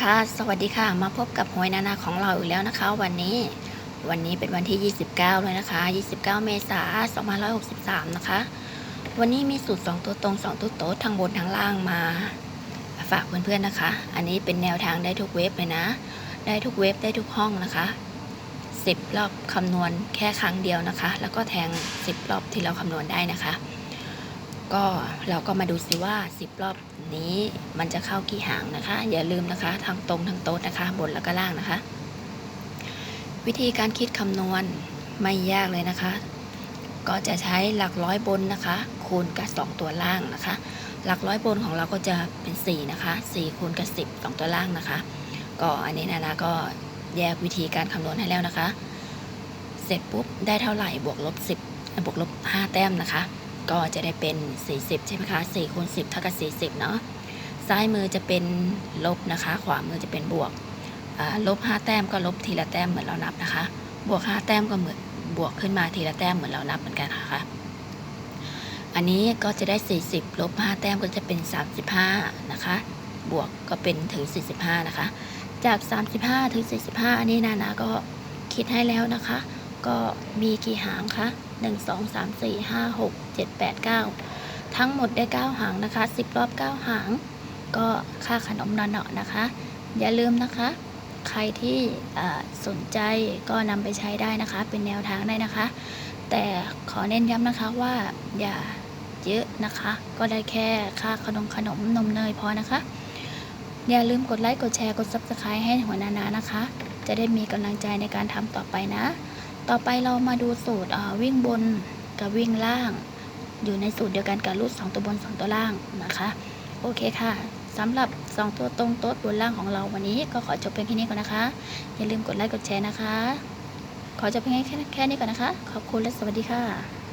ค่ะ สวัสดีค่ะ มาพบกับหวยนานาของเราอีกแล้วนะคะ วันนี้ วันนี้เป็นวันที่ 29 เลยนะคะ 29 เมษายน2563 นะคะ วันนี้มีสูตร 2 ตัวตรง 2 ตัวโต๊ดทั้งบนทั้งล่างมา ฝากเพื่อนๆนะคะ อันนี้เป็นแนวทางได้ทุกเว็บเลยนะ ได้ทุกเว็บได้ทุกห้องนะคะ 10 รอบคำนวณแค่ครั้งเดียวนะคะ แล้วก็แทง 10 รอบที่เราคำนวณได้นะคะ ก็เราก็มาดูซิว่า 10 รอบนี้มันจะเข้ากี่หางนะคะ อย่าลืมนะคะทั้งตรงทั้งโต๊ดนะคะ บนแล้วก็ล่างนะคะ วิธีการคิดคำนวณไม่ยากเลยนะคะ ก็จะใช้หลักร้อยบนนะคะ คูณกับ 2 ตัวล่างนะคะ หลักร้อยบนของเราก็จะเป็น 4 นะคะ 4 คูณกับ 10 2 ตัวล่างนะคะ ก็อันนี้นะนะก็แยกวิธีการคำนวณให้แล้วนะคะ เสร็จปุ๊บได้เท่าไหร่บวกลบ 10 บวกลบ 5 แต้มนะคะ ก็จะได้เป็น 40 ใช่ไหมคะ4คูณ10เท่ากับ40 เนาะซ้ายมือจะเป็นลบนะคะ ขวามือจะเป็นบวกลบ 5 แต้มก็ลบทีละแต้มเหมือนเรานับนะคะ บวก 5 แต้มก็เหมือนบวกขึ้นมาทีละแต้มเหมือนเรานับเหมือนกันค่ะอันนี้ก็จะได้ 40 ลบ 5 แต้มก็จะเป็น 35 นะคะ บวกก็เป็นถึง 45 นะคะ จาก 35 ถึง 45 อันนี้นานาก็คิดให้แล้วนะคะ ก็มีกี่หางคะ 1 2 3 4 5 6 7 8 9 ทั้งหมดได้ 9 หางนะคะ 10 รอบ 9 หาง ก็ค่าขนมนอนเนาะนะคะ อย่าลืมนะคะ ใครที่สนใจก็นำไปใช้ได้นะคะ เป็นแนวทางได้นะคะ แต่ขอเน้นย้ำนะคะว่าอย่าเยอะนะคะ ก็ได้แค่ค่าขนมขนมนมเนยพอนะคะอย่าลืมกดไลค์ กดแชร์ กด subscribe ให้หัวนานานะคะ จะได้มีกำลังใจในการทำต่อไปนะ ต่อไปเรามาดูสูตรวิ่งบนกับวิ่งล่าง อยู่ในสูตรเดียวกันกับรูป2ตัวบน 2 ตัวล่างนะคะ โอเคค่ะสำหรับ 2 ตัวตรงโต๊ดบนล่างของเราวันนี้ก็ขอจบเพียงแค่นี้ก่อนนะคะ อย่าลืมกดไลค์กดแชร์นะคะ ขอจบเพียงแค่แค่นี้ก่อนนะคะ ขอบคุณและสวัสดีค่ะ